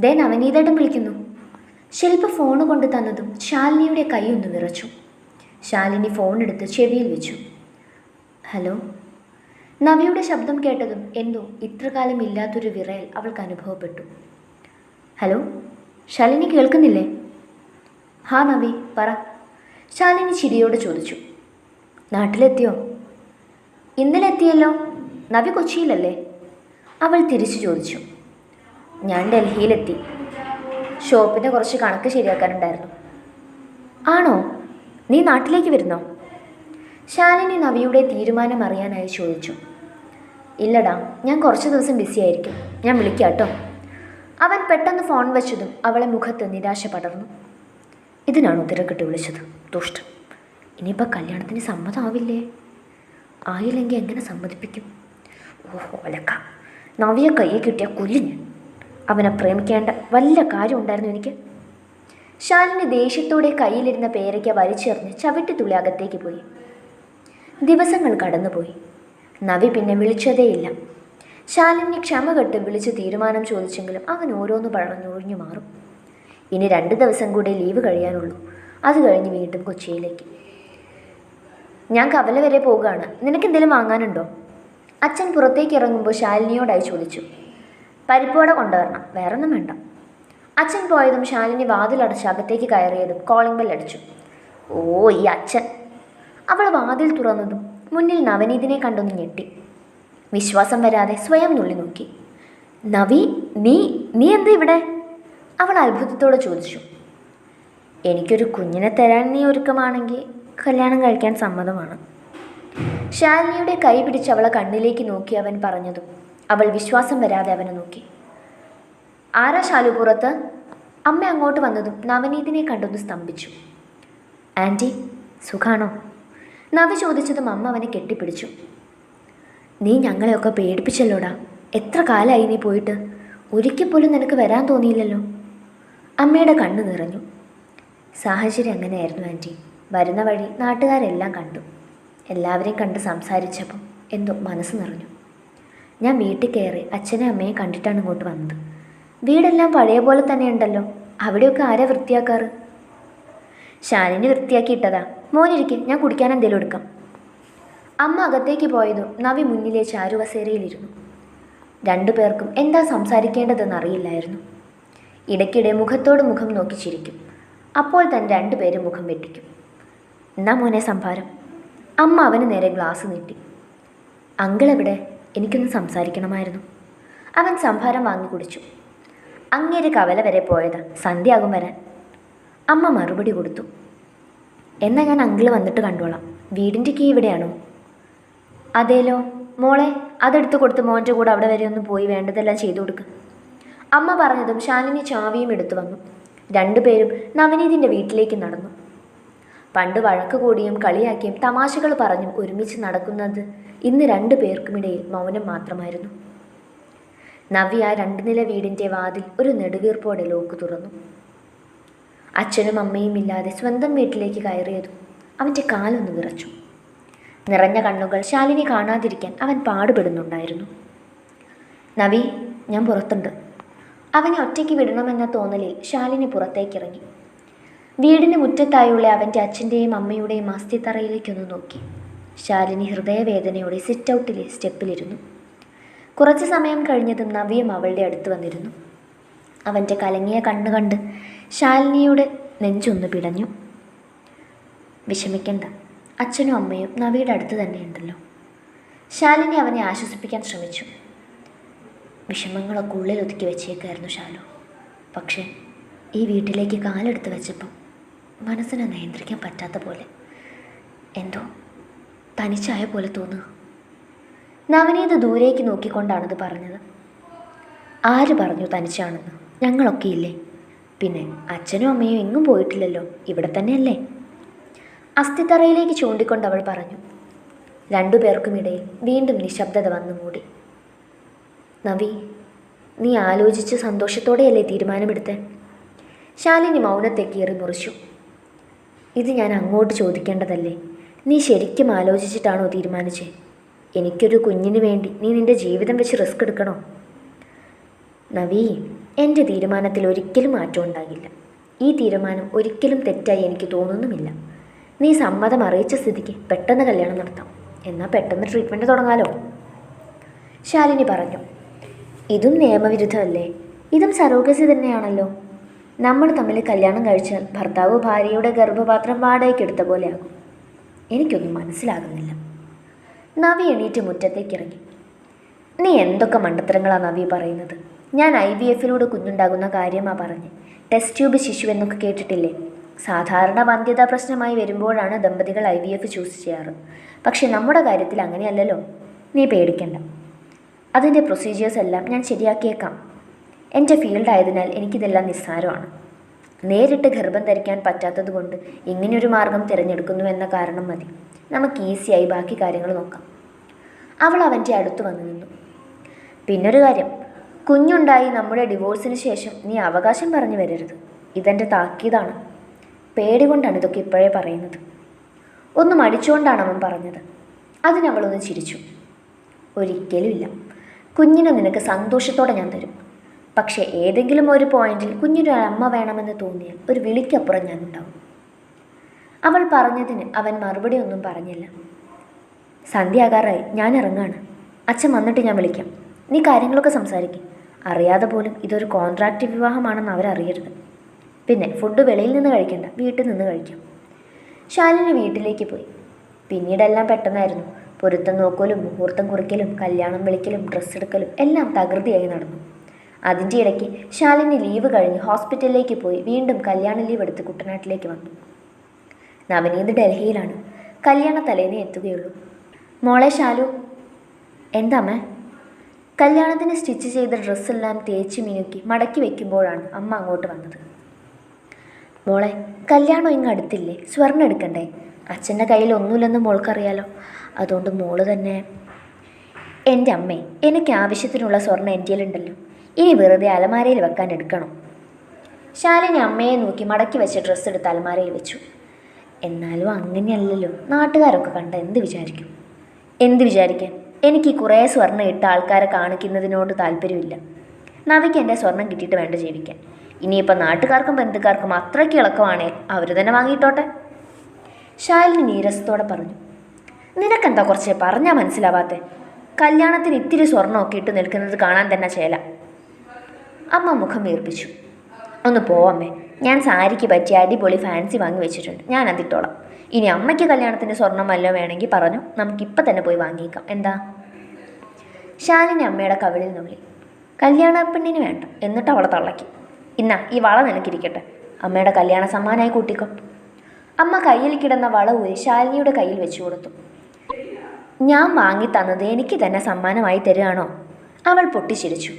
ദേ നവനീതേട്ടൻ വിളിക്കുന്നു. ശില്പ ഫോൺ കൊണ്ട് തന്നതും ശാലിനിയുടെ കൈ ഒന്ന് വിറച്ചു. ശാലിനി ഫോൺ എടുത്ത് ചെവിയിൽ വെച്ചു. ഹലോ? നവിയുടെ ശബ്ദം കേട്ടതും എന്തോ ഇത്രകാലം ഇല്ലാത്തൊരു വിറയൽ അവൾക്ക് അനുഭവപ്പെട്ടു. ഹലോ? ശാലിനി കേൾക്കുന്നില്ലേ? ഹാ നവി പറ. ശാലിനി ചിരിയോട് ചോദിച്ചു. നാട്ടിലെത്തിയോ? ഇന്നലെ എത്തിയല്ലോ നവി കൊച്ചിയിലല്ലേ? അവൾ തിരിച്ചു ചോദിച്ചു. ഞാൻ ഡൽഹിയിലെത്തി. ഷോപ്പിന്റെ കുറച്ച് കണക്ക് ശരിയാക്കാനുണ്ടായിരുന്നു. ആണോ? നീ നാട്ടിലേക്ക് വരുന്നോ? ശാലിനി നവിയുടെ തീരുമാനം അറിയാനായി ചോദിച്ചു. ഇല്ലടാ ഞാൻ കുറച്ച് ദിവസം ബിസി ആയിരിക്കും. ഞാൻ വിളിക്കാം കേട്ടോ. അവൻ പെട്ടെന്ന് ഫോൺ വെച്ചതും അവളെ മുഖത്ത് നിരാശ പടർന്നു. ഇതിനാണോ തിരക്കിട്ട് വിളിച്ചത്? ദുഷ്ടം ഇനിയിപ്പോൾ കല്യാണത്തിന് സമ്മതമാവില്ലേ ആയില്ലെങ്കിൽ എങ്ങനെ സമ്മതിപ്പിക്കും? ഓഹോ അലക്ക. നവിയെ കയ്യിൽ കിട്ടിയ കൊല്ലിഞ്ഞ് അവനെ പ്രേമിക്കേണ്ട വല്ല കാര്യം ഉണ്ടായിരുന്നു എനിക്ക്? ശാലിന് ദേഷ്യത്തോടെ കയ്യിലിരുന്ന പേരയ്ക്ക വലിച്ചെറിഞ്ഞ് ചവിട്ടിത്തുള്ളി അകത്തേക്ക് പോയി. ദിവസങ്ങൾ കടന്നുപോയി. നവി പിന്നെ വിളിച്ചതേയില്ല. ശാലിനി ക്ഷമ കെട്ട് വിളിച്ച് തീരുമാനം ചോദിച്ചെങ്കിലും അവൻ ഓരോന്ന് പറഞ്ഞൊഴിഞ്ഞു മാറും. ഇനി രണ്ട് ദിവസം കൂടെ ലീവ് കഴിയാനുള്ളൂ. അത് കഴിഞ്ഞ് വീണ്ടും കൊച്ചിയിലേക്ക്. ഞാൻ കവല വരെ പോവുകയാണ്. നിനക്ക് എന്തെങ്കിലും വാങ്ങാനുണ്ടോ? അച്ഛൻ പുറത്തേക്ക് ഇറങ്ങുമ്പോൾ ശാലിനിയോടായി ചോദിച്ചു. പരിപ്പോടെ കൊണ്ടുവരണം. വേറൊന്നും വേണ്ട. അച്ഛൻ പോയതും ശാലിനി വാതിലടച്ച് അകത്തേക്ക് കയറിയതും കോളിംഗ് ബെൽ അടിച്ചു. ഓ ഈ അച്ഛൻ. അവൾ വാതിൽ തുറന്നതും മുന്നിൽ നവനീതിനെ കണ്ടൊന്ന് ഞെട്ടി. വിശ്വാസം വരാതെ സ്വയം നുള്ളി നോക്കി. നവി നീ നീ എന്താ ഇവിടെ? അവൾ അത്ഭുതത്തോടെ ചോദിച്ചു. എനിക്കൊരു കുഞ്ഞിനെ തരാൻ നീ ഒരുക്കമാണെങ്കിൽ കല്യാണം കഴിക്കാൻ സമ്മതമാണ്. ശാലിനിയുടെ കൈ പിടിച്ച് അവളെ കണ്ണിലേക്ക് നോക്കി അവൻ പറഞ്ഞതും അവൾ വിശ്വാസം വരാതെ അവനെ നോക്കി. ആരാ ശാലുപുറത്ത് അമ്മ അങ്ങോട്ട് വന്നതും നവനീതിനെ കണ്ടൊന്ന് സ്തംഭിച്ചു. ആന്റി സുഖാണോ? നവ ചോദിച്ചതും അമ്മ അവനെ കെട്ടിപ്പിടിച്ചു. നീ ഞങ്ങളെയൊക്കെ പേടിപ്പിച്ചല്ലോടാ? എത്ര കാലമായി നീ പോയിട്ട്? ഒരിക്കൽ പോലും നിനക്ക് വരാൻ തോന്നിയില്ലല്ലോ? അമ്മയുടെ കണ്ണ് നിറഞ്ഞു. സാഹചര്യം അങ്ങനെയായിരുന്നു ആന്റി വരുന്ന വഴി നാട്ടുകാരെല്ലാം കണ്ടു. എല്ലാവരെയും കണ്ട് സംസാരിച്ചപ്പം എന്തോ മനസ്സ് നിറഞ്ഞു. ഞാൻ വീട്ടിൽ കയറി അച്ഛനെ അമ്മയെ കണ്ടിട്ടാണ് ഇങ്ങോട്ട് വന്നത്. വീടെല്ലാം പഴയ പോലെ തന്നെ ഉണ്ടല്ലോ അവിടെയൊക്കെ ആരാ വൃത്തിയാക്കാറ്? ശാലിനി വൃത്തിയാക്കി ഇട്ടതാ മോനിരിക്കെ ഞാൻ കുടിക്കാൻ എന്തെങ്കിലും എടുക്കാം. അമ്മ അകത്തേക്ക് പോയതും നവി മുന്നിലെ ചാരുവസേരയിലിരുന്നു. രണ്ടു പേർക്കും എന്താ സംസാരിക്കേണ്ടതെന്ന് അറിയില്ലായിരുന്നു. ഇടയ്ക്കിടെ മുഖത്തോട് മുഖം നോക്കി ചിരിക്കും. അപ്പോൾ തന്നെ രണ്ടുപേരും മുഖം വെട്ടിക്കും. എന്നാ മോനെ സംഭാരം. അമ്മ അവന് നേരെ ഗ്ലാസ് നീട്ടി. അങ്കിൾ എവിടെ? എനിക്കൊന്ന് സംസാരിക്കണമായിരുന്നു. അവൻ സംഭാരം വാങ്ങി കുടിച്ചു. അങ്ങേര് കവല വരെ പോയതാ സന്ധ്യയാകും വരാൻ. അമ്മ മറുപടി കൊടുത്തു. എന്നാൽ ഞാൻ അങ്കിൾ വന്നിട്ട് കണ്ടോളാം. വീടിന്റെ കീ ഇവിടെയാണോ? അതേലോ മോളെ അതെടുത്ത് കൊടുത്ത് മോന്റെ കൂടെ അവിടെ വരെ ഒന്ന് പോയി വേണ്ടതെല്ലാം ചെയ്തു കൊടുക്ക്. അമ്മ പറഞ്ഞതും ശാലിനി ചാവിയും എടുത്തു വന്നു. രണ്ടുപേരും നവനീതിന്റെ വീട്ടിലേക്ക് നടന്നു. പണ്ട് വഴക്ക് കൂടിയും കളിയാക്കിയും തമാശകൾ പറഞ്ഞും ഒരുമിച്ച് നടക്കുന്നത് ഇന്ന് രണ്ടു പേർക്കുമിടയിൽ മൗനം മാത്രമായിരുന്നു. നവ്യ രണ്ട് നില വീടിന്റെ വാതിൽ ഒരു നെടുവീർപ്പോടെ ലോക്ക് തുറന്നു. അച്ഛനും അമ്മയും ഇല്ലാതെ സ്വന്തം വീട്ടിലേക്ക് കയറിയതും അവന്റെ കാലൊന്ന് വിറച്ചു. നിറഞ്ഞ കണ്ണുകൾ ശാലിനി കാണാതിരിക്കാൻ അവൻ പാടുപെടുന്നുണ്ടായിരുന്നു. നവി ഞാൻ പുറത്തുണ്ട്. അവനെ ഒറ്റയ്ക്ക് വിടണമെന്ന തോന്നലിൽ ശാലിനി പുറത്തേക്കിറങ്ങി. വീടിന് മുറ്റത്തായുള്ള അവന്റെ അച്ഛന്റെയും അമ്മയുടെയും അസ്ഥിത്തറയിലേക്കൊന്ന് നോക്കി. ശാലിനി ഹൃദയവേദനയോടെ സിറ്റ് ഔട്ടിലെ സ്റ്റെപ്പിലിരുന്നു. കുറച്ച് സമയം കഴിഞ്ഞതും നവ്യം അവളുടെ അടുത്ത് വന്നിരുന്നു. അവന്റെ കലങ്ങിയ കണ്ണ് കണ്ട് ശാലിനിയുടെ നെഞ്ചൊന്ന് പിടഞ്ഞു. വിഷമിക്കണ്ട അച്ഛനും അമ്മയും നവിയുടെ അടുത്ത് തന്നെയുണ്ടല്ലോ. ശാലിനി അവനെ ആശ്വസിപ്പിക്കാൻ ശ്രമിച്ചു. വിഷമങ്ങളൊക്കെ ഉള്ളിൽ ഒതുക്കി വെച്ചേക്കായിരുന്നു ശാലു. പക്ഷേ ഈ വീട്ടിലേക്ക് കാലെടുത്ത് വെച്ചപ്പം മനസ്സിനെ നിയന്ത്രിക്കാൻ പറ്റാത്ത പോലെ. എന്തോ തനിച്ചായ പോലെ തോന്നുക നവനീത് ദൂരേക്ക് നോക്കിക്കൊണ്ടാണത് പറഞ്ഞത്. ആര് പറഞ്ഞു തനിച്ചാണെന്ന്? ഞങ്ങളൊക്കെ ഇല്ലേ പിന്നെ അച്ഛനും അമ്മയും എങ്ങും പോയിട്ടില്ലല്ലോ. ഇവിടെ തന്നെയല്ലേ? അസ്ഥിത്തറയിലേക്ക് ചൂണ്ടിക്കൊണ്ട് അവൾ പറഞ്ഞു. രണ്ടുപേർക്കുമിടയിൽ വീണ്ടും നിശബ്ദത വന്നു മൂടി. നവി നീ ആലോചിച്ച് സന്തോഷത്തോടെയല്ലേ തീരുമാനമെടുത്തേ? ശാലിനി മൗനത്തെ കീറി മുറിച്ചു. ഇത് ഞാൻ അങ്ങോട്ട് ചോദിക്കേണ്ടതല്ലേ? നീ ശരിക്കും ആലോചിച്ചിട്ടാണോ തീരുമാനിച്ചേ? എനിക്കൊരു കുഞ്ഞിന് വേണ്ടി നീ നിന്റെ ജീവിതം വെച്ച് റിസ്ക് എടുക്കണോ? നവീ എന്റെ തീരുമാനത്തിൽ ഒരിക്കലും മാറ്റം ഉണ്ടാകില്ല. ഈ തീരുമാനം ഒരിക്കലും തെറ്റായി എനിക്ക് തോന്നുന്നുമില്ല. നീ സമ്മതം അറിയിച്ച സ്ഥിതിക്ക് പെട്ടെന്ന് കല്യാണം നടത്താം. എന്നാൽ പെട്ടെന്ന് ട്രീറ്റ്മെന്റ് തുടങ്ങാലോ? ശാലിനി പറഞ്ഞു. ഇതും നിയമവിരുദ്ധമല്ലേ? ഇതും സരോഗസി തന്നെയാണല്ലോ. നമ്മൾ തമ്മിൽ കല്യാണം കഴിച്ചാൽ ഭർത്താവ് ഭാര്യയുടെ ഗർഭപാത്രം വാടകയ്ക്കെടുത്ത പോലെയാകും. എനിക്കൊന്നും മനസ്സിലാകുന്നില്ല. നവി എണീറ്റ് മുറ്റത്തേക്ക് ഇറങ്ങി. നീ എന്തൊക്കെ മണ്ടത്തരങ്ങളാണ് നവി പറയുന്നത്? ഞാൻ ഐ വി എഫിലൂടെ കുഞ്ഞുണ്ടാകുന്ന കാര്യമാ പറഞ്ഞ്. ടെസ്റ്റ് ട്യൂബ് ശിശു എന്നൊക്കെ കേട്ടിട്ടില്ലേ? സാധാരണ വന്ധ്യതാ പ്രശ്നമായി വരുമ്പോഴാണ് ദമ്പതികൾ ഐ വി എഫ് ചൂസ് ചെയ്യാറ്. പക്ഷെ നമ്മുടെ കാര്യത്തിൽ അങ്ങനെയല്ലല്ലോ. നീ പേടിക്കണ്ട. അതിന്റെ പ്രൊസീജിയേഴ്സ് എല്ലാം ഞാൻ ശരിയാക്കിയേക്കാം. എന്റെ ഫീൽഡ് ആയതിനാൽ എനിക്കിതെല്ലാം നിസ്സാരമാണ്. നേരിട്ട് ഗർഭം ധരിക്കാൻ പറ്റാത്തത് കൊണ്ട് ഇങ്ങനെയൊരു മാർഗം തിരഞ്ഞെടുക്കുന്നു എന്ന കാരണം മതി. നമുക്ക് ഈസിയായി ബാക്കി കാര്യങ്ങൾ നോക്കാം. അവൾ അവന്റെ അടുത്ത് വന്നു നിന്നു. പിന്നൊരു കാര്യം കുഞ്ഞുണ്ടായി നമ്മുടെ ഡിവോഴ്സിന് ശേഷം നീ അവകാശം പറഞ്ഞു വരരുത്. ഇതെന്റെ താക്കീതാണ്. പേടി കൊണ്ടാണ് ഇതൊക്കെ ഇപ്പോഴേ പറയുന്നത്. ഒന്ന് മടിച്ചുകൊണ്ടാണ് അവൻ പറഞ്ഞത്. അതിനവളൊന്ന് ചിരിച്ചു. ഒരിക്കലുമില്ല. കുഞ്ഞിനെ നിനക്ക് സന്തോഷത്തോടെ ഞാൻ തരും. പക്ഷേ ഏതെങ്കിലും ഒരു പോയിന്റിൽ കുഞ്ഞിനൊരു അമ്മ വേണമെന്ന് തോന്നിയാൽ ഒരു വിളിക്കപ്പുറം ഞാനുണ്ടാവും. അവൾ പറഞ്ഞതിന് അവൻ മറുപടി ഒന്നും പറഞ്ഞില്ല. സന്ധ്യാകാറായി. ഞാൻ ഇറങ്ങാണ്. അച്ഛൻ വന്നിട്ട് ഞാൻ വിളിക്കാം. നീ കാര്യങ്ങളൊക്കെ സംസാരിക്കും. അറിയാതെ പോലും ഇതൊരു കോൺട്രാക്റ്റ് വിവാഹമാണെന്ന് അവരറിയരുത്. പിന്നെ ഫുഡ് വെളിയിൽ നിന്ന് കഴിക്കണ്ട. വീട്ടിൽ നിന്ന് കഴിക്കാം. ശാലിനി വീട്ടിലേക്ക് പോയി. പിന്നീടെല്ലാം പെട്ടെന്നായിരുന്നു. പൊരുത്തം നോക്കലും മുഹൂർത്തം കുറിക്കലും കല്യാണം വിളിക്കലും ഡ്രസ്സ് എടുക്കലും എല്ലാം തകൃതിയായി നടന്നു. അതിന്റെ ഇടയ്ക്ക് ശാലിനി ലീവ് കഴിഞ്ഞ് ഹോസ്പിറ്റലിലേക്ക് പോയി വീണ്ടും കല്യാണ ലീവ് എടുത്ത് കുട്ടനാട്ടിലേക്ക് വന്നു. നവനീത് ഡൽഹിയിലാണ്. കല്യാണ തലേനെ എത്തുകയുള്ളൂ. മോളെ ശാലു എന്താമ്മേ? കല്യാണത്തിന് സ്റ്റിച്ച് ചെയ്ത ഡ്രസ്സെല്ലാം തേച്ച് മിനുക്കി മടക്കി വെക്കുമ്പോഴാണ് അമ്മ അങ്ങോട്ട് വന്നത്. മോളെ കല്യാണം ഇങ്ങ് അടുത്തില്ലേ? സ്വർണം എടുക്കണ്ടേ? അച്ഛന്റെ കയ്യിൽ ഒന്നുമില്ലെന്ന് മോൾക്കറിയാലോ. അതുകൊണ്ട് മോൾ തന്നെ എന്റെ അമ്മേ എനിക്ക് ആവശ്യത്തിനുള്ള സ്വർണം എന്റെ ഉണ്ടല്ലോ ഇനി വെറുതെ അലമാരയിൽ വെക്കാൻ എടുക്കണം. ശാലിനി അമ്മയെ നോക്കി മടക്കി വെച്ച ഡ്രസ്സ് എടുത്ത് അലമാരയിൽ വെച്ചു. എന്നാലും അങ്ങനെയല്ലല്ലോ. നാട്ടുകാരൊക്കെ കണ്ട എന്ത് വിചാരിക്കും? എന്ത് വിചാരിക്കാൻ? എനിക്ക് കുറേ സ്വർണം ഇട്ട ആൾക്കാരെ കാണിക്കുന്നതിനോട് താല്പര്യമില്ല. നവിക്ക് എന്റെ സ്വർണം കിട്ടിയിട്ട് വേണ്ട ജീവിക്കാൻ. ഇനിയിപ്പോൾ നാട്ടുകാർക്കും ബന്ധുക്കാർക്കും അത്രയ്ക്ക് ഇളക്കമാണേൽ അവർ തന്നെ വാങ്ങിയിട്ടോട്ടെ? ശാലിനി നീരസത്തോടെ പറഞ്ഞു. നിനക്കെന്താ കുറച്ച് പറഞ്ഞാൽ മനസ്സിലാവാത്തെ? കല്യാണത്തിന് ഇത്തിരി സ്വർണമൊക്കെ ഇട്ട് നിൽക്കുന്നത് കാണാൻ തന്നെ ചേല. അമ്മ മുഖം വീർപ്പിച്ചു. ഒന്ന് പോവമ്മേ ഞാൻ സാരിക്ക് പറ്റിയ അടിപൊളി ഫാൻസി വാങ്ങി വെച്ചിട്ടുണ്ട്. ഞാൻ അതിട്ടോളാം. ഇനി അമ്മയ്ക്ക് കല്യാണത്തിന്റെ സ്വർണം വല്ലതും വേണമെങ്കിൽ പറഞ്ഞു. നമുക്കിപ്പോൾ തന്നെ പോയി വാങ്ങിയേക്കാം. എന്താ? ശാലിനി അമ്മയുടെ കവിളിൽ നുള്ളി. കല്യാണ പെണ്ണിന് വേണ്ട. എന്നിട്ട് അവളെ തള്ളക്കി ഇന്നാ ഈ വള നിനക്കിരിക്കട്ടെ. അമ്മയുടെ കല്യാണ സമ്മാനമായി കൂട്ടിക്കോ. അമ്മ കയ്യിൽ കിടന്ന വള ഊരി ശാലിനിയുടെ കയ്യിൽ വെച്ചു കൊടുത്തു. ഞാൻ വാങ്ങി തന്നത് എനിക്ക് തന്നെ സമ്മാനമായി തരുകയാണോ? അവൾ പൊട്ടിച്ചിരിച്ചു.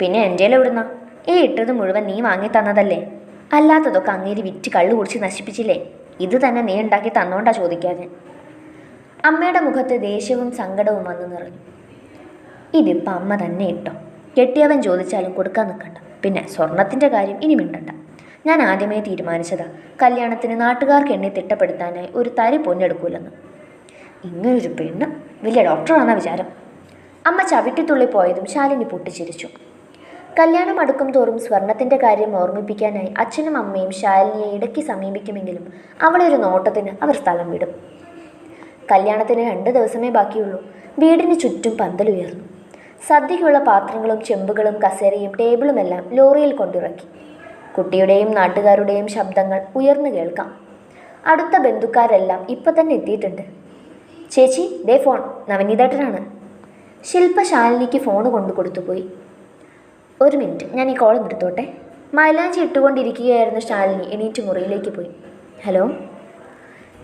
പിന്നെ എന്റെ എവിടുന്ന? ഈ ഇട്ടത് മുഴുവൻ നീ വാങ്ങി തന്നതല്ലേ? അല്ലാത്തതൊക്കെ അങ്ങേരി വിറ്റ് കള്ളു കുടിച്ച് നശിപ്പിച്ചില്ലേ? ഇത് തന്നെ നീ ഉണ്ടാക്കി തന്നോണ്ടാ ചോദിക്കാതെ അമ്മയുടെ മുഖത്ത് ദേഷ്യവും സങ്കടവും വന്നു നിറഞ്ഞു. ഇതിപ്പോൾ അമ്മ തന്നെ ഇട്ടോ? കെട്ടിയവൻ ചോദിച്ചാലും കൊടുക്കാൻ നിൽക്കണ്ട പിന്നെ സ്വർണത്തിന്റെ കാര്യം ഇനി മിണ്ടണ്ട. ഞാൻ ആദ്യമേ തീരുമാനിച്ചതാ. കല്യാണത്തിന് നാട്ടുകാർക്ക് എന്നെ തിട്ടപ്പെടുത്താനായി ഒരു തരി പൊന്നെടുക്കൂലെന്ന്. ഇങ്ങനൊരു പെണ്ണ്. വലിയ ഡോക്ടറാണെന്ന വിചാരം. അമ്മ ചവിട്ടിത്തുള്ളി പോയതും ശാലിനി പൊട്ടിച്ചിരിച്ചു. കല്യാണം അടുക്കും തോറും സ്വർണത്തിന്റെ കാര്യം ഓർമ്മിപ്പിക്കാനായി അച്ഛനും അമ്മയും ശാലിനിയെ ഇടയ്ക്ക് സമീപിക്കുമെങ്കിലും അവളെ ഒരു നോട്ടത്തിന് അവർ സ്ഥലം വിടും. കല്യാണത്തിന് രണ്ട് ദിവസമേ ബാക്കിയുള്ളൂ. വീടിന് ചുറ്റും പന്തലുയർന്നു സദ്യയ്ക്കുള്ള പാത്രങ്ങളും ചെമ്പുകളും കസേരയും ടേബിളുമെല്ലാം ലോറിയിൽ കൊണ്ടിറക്കി. കുട്ടിയുടെയും നാട്ടുകാരുടെയും ശബ്ദങ്ങൾ ഉയർന്നു കേൾക്കാം. അടുത്ത ബന്ധുക്കാരെല്ലാം ഇപ്പം തന്നെ എത്തിയിട്ടുണ്ട്. ചേച്ചി ദേ ഫോൺ. നവനീതേട്ടനാണ്. ശില്പ ശാലിനിക്ക് ഫോൺ കൊണ്ടു കൊടുത്തുപോയി ഒരു മിനിറ്റ് ഞാൻ ഈ കോൾ എടുത്തോട്ടെ. മൈലാഞ്ചി ഇട്ടുകൊണ്ടിരിക്കുകയായിരുന്നു ശാലിനി. എണീറ്റ് മുറിയിലേക്ക് പോയി. ഹലോ?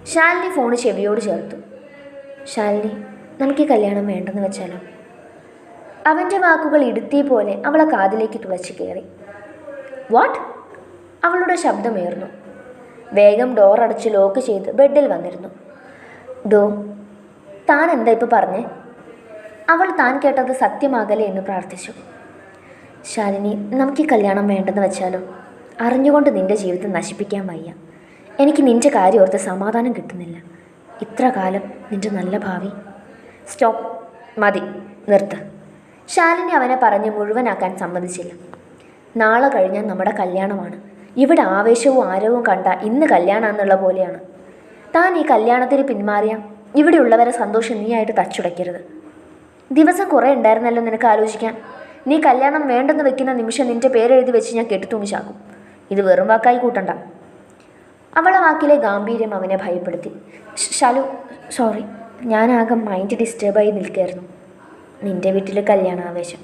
ശാലിനി ഫോണ് ചെവിയോട് ചേർത്തു. ശാലിനി നമുക്ക് ഈ കല്യാണം വേണ്ടെന്ന് വെച്ചാലോ? അവന്റെ വാക്കുകൾ ഇടുത്തിയ പോലെ അവളെ കാതിലേക്ക് തുളച്ചു കയറി. വാട്ട് അവളുടെ ശബ്ദമേർന്നു വേഗം ഡോർ അടച്ച് ലോക്ക് ചെയ്ത് ബെഡിൽ വന്നിരുന്നു. ഡോ താൻ എന്താ ഇപ്പോൾ പറഞ്ഞേ? അവൾ താൻ കേട്ടത് സത്യമാകലേ എന്ന് പ്രാർത്ഥിച്ചു. ശാലിനി നമുക്ക് കല്യാണം വേണ്ടെന്ന് വെച്ചാലോ? അറിഞ്ഞുകൊണ്ട് നിന്റെ ജീവിതം നശിപ്പിക്കാൻ വയ്യ. എനിക്ക് നിന്റെ കാര്യം ഓർത്ത് സമാധാനം കിട്ടുന്നില്ല. ഇത്ര കാലം നിന്റെ നല്ല ഭാവി. സ്റ്റോപ്പ്. മതി. നിർത്ത്. ശാലിനി അവനെ പറഞ്ഞ് മുഴുവനാക്കാൻ സമ്മതിച്ചില്ല. നാളെ കഴിഞ്ഞാൽ നമ്മുടെ കല്യാണമാണ്. ഇവിടെ ആവേശവും ആരവും കണ്ട ഇന്ന് കല്യാണമെന്നുള്ള പോലെയാണ്. താൻ ഈ കല്യാണത്തിന് പിന്മാറിയ. ഇവിടെയുള്ളവരെ സന്തോഷം നീയായിട്ട് തച്ചുടയ്ക്കരുത്. ദിവസം കുറേ ഉണ്ടായിരുന്നല്ലോ നിനക്ക് ആലോചിക്കാൻ. നീ കല്യാണം വേണ്ടെന്ന് വെക്കുന്ന നിമിഷം നിന്റെ പേരെഴുതി വെച്ച് ഞാൻ കെട്ടിത്തൂങ്ങിച്ചാക്കും ഇത് വെറും വാക്കായി കൂട്ടണ്ട. അവളെ വാക്കിലെ ഗാംഭീര്യം അവനെ ഭയപ്പെടുത്തി. ഷാലു സോറി ഞാനാകെ മൈൻഡ് ഡിസ്റ്റേബായി നിൽക്കുകയായിരുന്നു. നിന്റെ വീട്ടിലെ കല്യാണാവേശം.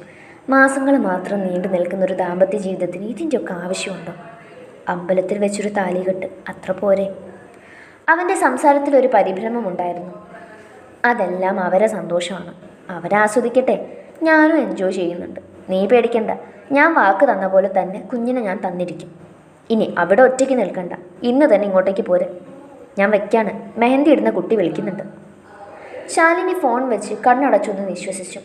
മാസങ്ങൾ മാത്രം നീണ്ടു നിൽക്കുന്ന ഒരു ദാമ്പത്യ ജീവിതത്തിന് ഇതിന്റെ ഒക്കെ ആവശ്യമുണ്ടോ? അമ്പലത്തിൽ വെച്ചൊരു താലികെട്ട് അത്ര പോരെ. അവന്റെ സംസാരത്തിൽ ഒരു പരിഭ്രമമുണ്ടായിരുന്നു അതെല്ലാം അവരെ സന്തോഷമാണ്. അവരാസ്വദിക്കട്ടെ ഞാനും എൻജോയ് ചെയ്യുന്നുണ്ട്. നീ പേടിക്കണ്ട. ഞാൻ വാക്ക് തന്ന പോലെ തന്നെ കുഞ്ഞിനെ ഞാൻ തന്നിരിക്കും. ഇനി അവിടെ ഒറ്റയ്ക്ക് നിൽക്കണ്ട. ഇന്ന് തന്നെ ഇങ്ങോട്ടേക്ക് പോരെ. ഞാൻ വെക്കാണ്. മെഹന്തി ഇടുന്ന കുട്ടി വിളിക്കുന്നുണ്ട്. ശാലിനി ഫോൺ വെച്ച് കണ്ണടച്ചൊന്ന് വിശ്വസിച്ചു.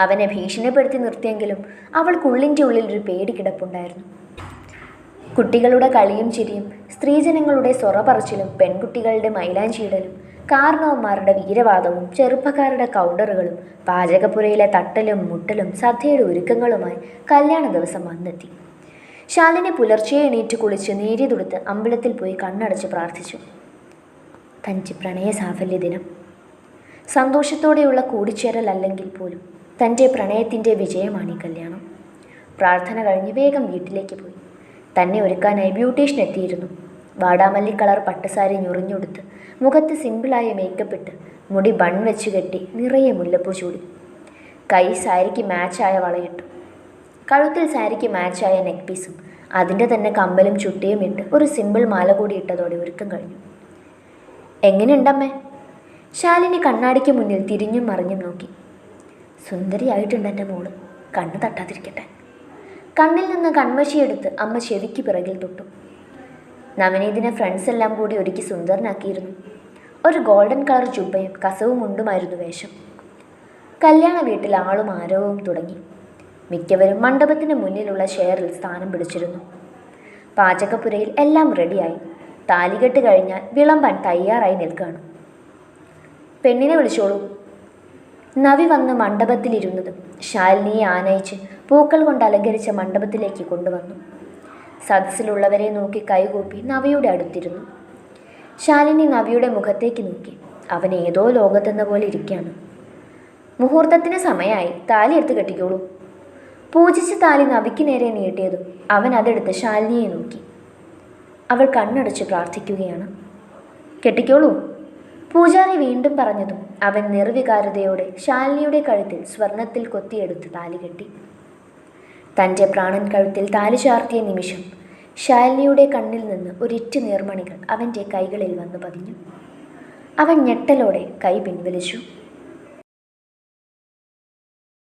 അവനെ ഭീഷണിപ്പെടുത്തി നിർത്തിയെങ്കിലും അവൾക്കുള്ളിന്റെ ഉള്ളിൽ ഒരു പേടി കിടപ്പുണ്ടായിരുന്നു. കുട്ടികളുടെ കളിയും ചിരിയും സ്ത്രീജനങ്ങളുടെ സൊറ പറച്ചിലും പെൺകുട്ടികളുടെ മൈലാഞ്ചിയിടലും കാരണവന്മാരുടെ വീരവാദവും ചെറുപ്പക്കാരുടെ കൗണ്ടറുകളും പാചകപ്പുരയിലെ തട്ടലും മുട്ടലും സദ്യയുടെ ഒരുക്കങ്ങളുമായി കല്യാണ ദിവസം വന്നെത്തി. ശാലിനി പുലർച്ചെ എണീറ്റ് കുളിച്ച് നേരിയ തുടുത്ത് അമ്പലത്തിൽ പോയി കണ്ണടച്ച് പ്രാർത്ഥിച്ചു. തന്റെ പ്രണയ സാഫല്യ ദിനം. സന്തോഷത്തോടെയുള്ള കൂടിച്ചേരൽ അല്ലെങ്കിൽ പോലും തന്റെ പ്രണയത്തിന്റെ വിജയമാണ് ഈ കല്യാണം. പ്രാർത്ഥന കഴിഞ്ഞ് വേഗം വീട്ടിലേക്ക് പോയി. തന്നെ ഒരുക്കാനായി ബ്യൂട്ടീഷ്യൻ എത്തിയിരുന്നു. വാടാമല്ലി കളർ പട്ടുസാരി ഞുറിഞ്ഞുടുത്ത് മുഖത്ത് സിമ്പിളായ മേക്കപ്പ് ഇട്ട് മുടി ബൺ വെച്ച് കെട്ടി നിറയെ മുല്ലപ്പൂ ചൂടി. കൈ സാരിക്ക് മാച്ചായ വളയിട്ടു. കഴുത്തിൽ സാരിക്ക് മാച്ചായ നെക്ക് പീസും അതിന്റെ തന്നെ കമ്പലും ചുട്ടിയും ഇട്ട് ഒരു സിമ്പിൾ മാല കൂടി ഇട്ടതോടെ ഒരുക്കം കഴിഞ്ഞു. എങ്ങനെയുണ്ടമ്മേ? ശാലിനി കണ്ണാടിക്ക് മുന്നിൽ തിരിഞ്ഞും മറിഞ്ഞും നോക്കി. സുന്ദരിയായിട്ടുണ്ട് എന്റെ മോൾ. കണ്ണ് തട്ടാതിരിക്കട്ടെ. കണ്ണിൽ നിന്ന് കൺമശിയെടുത്ത് അമ്മ ചെവിക്ക് പിറകിൽ തൊട്ടു. നവനീതിനെ ഫ്രണ്ട്സ് എല്ലാം കൂടി ഒരുക്കി സുന്ദരനാക്കിയിരുന്നു. ഒരു ഗോൾഡൻ കളർ ചുബയും കസവും മുണ്ടുമായിരുന്നു വേഷം. കല്യാണ വീട്ടിൽ ആളും ആരവവും തുടങ്ങി. മിക്കവരും മണ്ഡപത്തിന് മുന്നിലുള്ള ഷെയറിൽ സ്ഥാനം പിടിച്ചിരുന്നു. പാചകപ്പുരയിൽ എല്ലാം റെഡിയായി താലികെട്ട് കഴിഞ്ഞാൽ വിളമ്പാൻ തയ്യാറായി നിൽക്കുകയാണ്. പെണ്ണിനെ വിളിച്ചോളൂ. നവി വന്ന് മണ്ഡപത്തിലിരുന്നതും ശാലിനിയെ ആനയിച്ച് പൂക്കൾ കൊണ്ട് അലങ്കരിച്ച മണ്ഡപത്തിലേക്ക് കൊണ്ടുവന്നു. സദസ്സിലുള്ളവരെ നോക്കി കൈകൂപ്പി നവിയുടെ അടുത്തിരുന്നു. ശാലിനി നവിയുടെ മുഖത്തേക്ക് നോക്കി. അവൻ ഏതോ ലോകത്തെന്ന പോലെ ഇരിക്കുകയാണ്. മുഹൂർത്തത്തിന് സമയമായി താലി എടുത്ത് കെട്ടിക്കോളൂ. പൂജിച്ച താലി നവിക്ക് നേരെ നീട്ടിയതും അവൻ അതെടുത്ത് ശാലിനിയെ നോക്കി. അവൾ കണ്ണടച്ച് പ്രാർത്ഥിക്കുകയാണ്. കെട്ടിക്കോളൂ. പൂജാരി വീണ്ടും പറഞ്ഞതും അവൻ നിർവികാരതയോടെ ശാലിനിയുടെ കഴുത്തിൽ സ്വർണത്തിൽ കൊത്തിയെടുത്ത് താലി കെട്ടി. തന്റെ പ്രാണൻ കഴുത്തിൽ താലി ചാർത്തിയ നിമിഷം ശാലിനിയുടെ കണ്ണിൽ നിന്ന് ഒരിറ്റു നീർമണികൾ അവന്റെ കൈകളിൽ വന്നു പതിഞ്ഞു. അവൻ ഞെട്ടലോടെ കൈ പിൻവലിച്ചു.